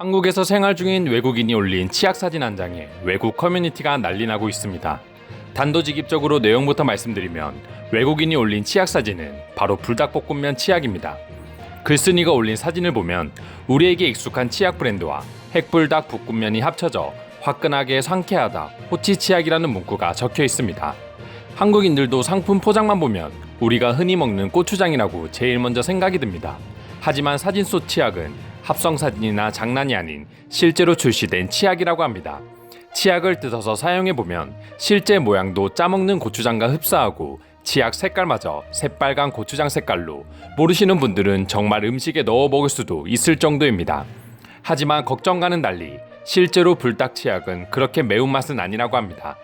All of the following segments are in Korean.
한국에서 생활 중인 외국인이 올린 치약 사진 한 장에 외국 커뮤니티가 난리 나고 있습니다. 단도직입적으로 내용부터 말씀드리면 외국인이 올린 치약 사진은 바로 불닭볶음면 치약입니다. 글쓴이가 올린 사진을 보면 우리에게 익숙한 치약 브랜드와 핵불닭 볶음면이 합쳐져 화끈하게 상쾌하다 호치 치약이라는 문구가 적혀 있습니다. 한국인들도 상품 포장만 보면 우리가 흔히 먹는 고추장이라고 제일 먼저 생각이 듭니다. 하지만 사진 속 치약은 합성 사진이나 장난이 아닌 실제로 출시된 치약이라고 합니다. 치약을 뜯어서 사용해 보면 실제 모양도 짜먹는 고추장과 흡사하고 치약 색깔마저 새빨간 고추장 색깔로 모르시는 분들은 정말 음식에 넣어 먹을 수도 있을 정도입니다. 하지만 걱정과는 달리 실제로 불닭 치약은 그렇게 매운맛은 아니라고 합니다.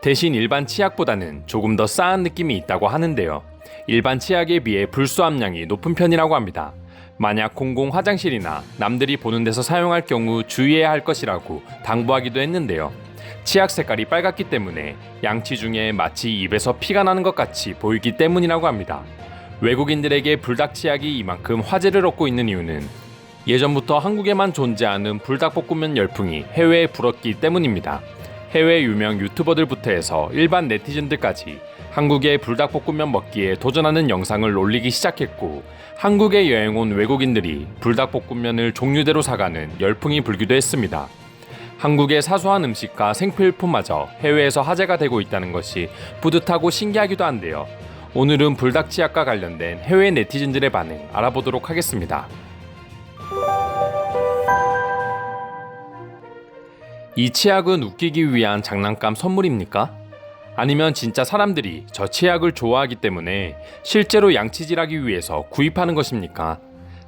대신 일반 치약보다는 조금 더 싸한 느낌이 있다고 하는데요. 일반 치약에 비해 불소 함량이 높은 편이라고 합니다. 만약 공공 화장실이나 남들이 보는 데서 사용할 경우 주의해야 할 것이라고 당부하기도 했는데요. 치약 색깔이 빨갛기 때문에 양치 중에 마치 입에서 피가 나는 것 같이 보이기 때문이라고 합니다. 외국인들에게 불닭 치약이 이만큼 화제를 얻고 있는 이유는 예전부터 한국에만 존재하는 불닭볶음면 열풍이 해외에 불었기 때문입니다. 해외 유명 유튜버들부터 해서 일반 네티즌들까지 한국의 불닭볶음면 먹기에 도전하는 영상을 올리기 시작했고 한국에 여행 온 외국인들이 불닭볶음면을 종류대로 사가는 열풍이 불기도 했습니다. 한국의 사소한 음식과 생필품마저 해외에서 화제가 되고 있다는 것이 뿌듯하고 신기하기도 한데요. 오늘은 불닭치약과 관련된 해외 네티즌들의 반응 알아보도록 하겠습니다. 이 치약은 웃기기 위한 장난감 선물입니까? 아니면 진짜 사람들이 저 치약을 좋아하기 때문에 실제로 양치질하기 위해서 구입하는 것입니까?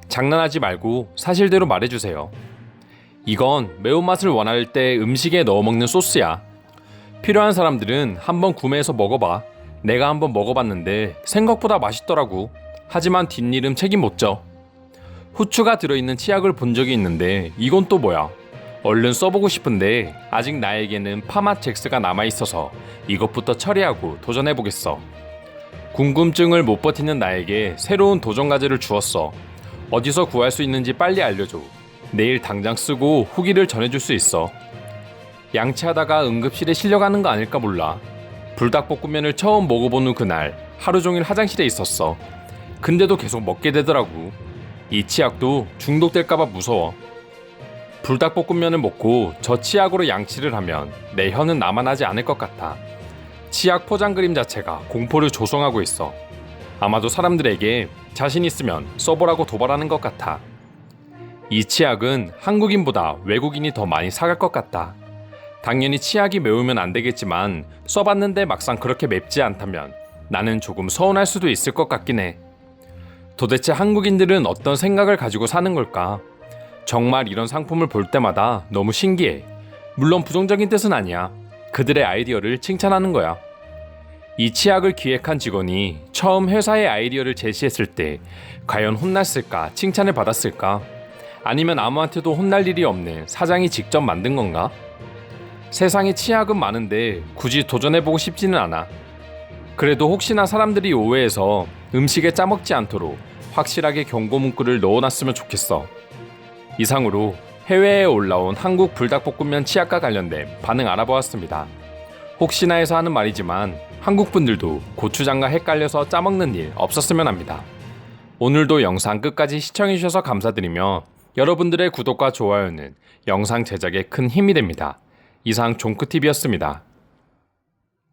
장난하지 말고 사실대로 말해주세요. 이건 매운맛을 원할 때 음식에 넣어 먹는 소스야. 필요한 사람들은 한번 구매해서 먹어봐. 내가 한번 먹어봤는데 생각보다 맛있더라고. 하지만 뒷일은 책임 못 져. 후추가 들어있는 치약을 본 적이 있는데 이건 또 뭐야? 얼른 써보고 싶은데 아직 나에게는 파마 잭스가 남아있어서 이것부터 처리하고 도전해보겠어. 궁금증을 못 버티는 나에게 새로운 도전 과제를 주었어. 어디서 구할 수 있는지 빨리 알려줘. 내일 당장 쓰고 후기를 전해줄 수 있어. 양치하다가 응급실에 실려가는 거 아닐까 몰라. 불닭볶음면을 처음 먹어보는 그날 하루 종일 화장실에 있었어. 근데도 계속 먹게 되더라고. 이 치약도 중독될까봐 무서워. 불닭볶음면을 먹고 저 치약으로 양치를 하면 내 혀는 남아나지 않을 것 같아. 치약 포장 그림 자체가 공포를 조성하고 있어. 아마도 사람들에게 자신 있으면 써보라고 도발하는 것 같아. 이 치약은 한국인보다 외국인이 더 많이 사갈 것 같다. 당연히 치약이 매우면 안 되겠지만 써봤는데 막상 그렇게 맵지 않다면 나는 조금 서운할 수도 있을 것 같긴 해. 도대체 한국인들은 어떤 생각을 가지고 사는 걸까? 정말 이런 상품을 볼 때마다 너무 신기해. 물론 부정적인 뜻은 아니야. 그들의 아이디어를 칭찬하는 거야. 이 치약을 기획한 직원이 처음 회사의 아이디어를 제시했을 때 과연 혼났을까, 칭찬을 받았을까? 아니면 아무한테도 혼날 일이 없는 사장이 직접 만든 건가? 세상에 치약은 많은데 굳이 도전해보고 싶지는 않아. 그래도 혹시나 사람들이 오해해서 음식에 짜먹지 않도록 확실하게 경고 문구를 넣어놨으면 좋겠어. 이상으로 해외에 올라온 한국 불닭볶음면 치약과 관련된 반응 알아보았습니다. 혹시나 해서 하는 말이지만 한국 분들도 고추장과 헷갈려서 짜먹는 일 없었으면 합니다. 오늘도 영상 끝까지 시청해주셔서 감사드리며 여러분들의 구독과 좋아요는 영상 제작에 큰 힘이 됩니다. 이상 종크TV였습니다.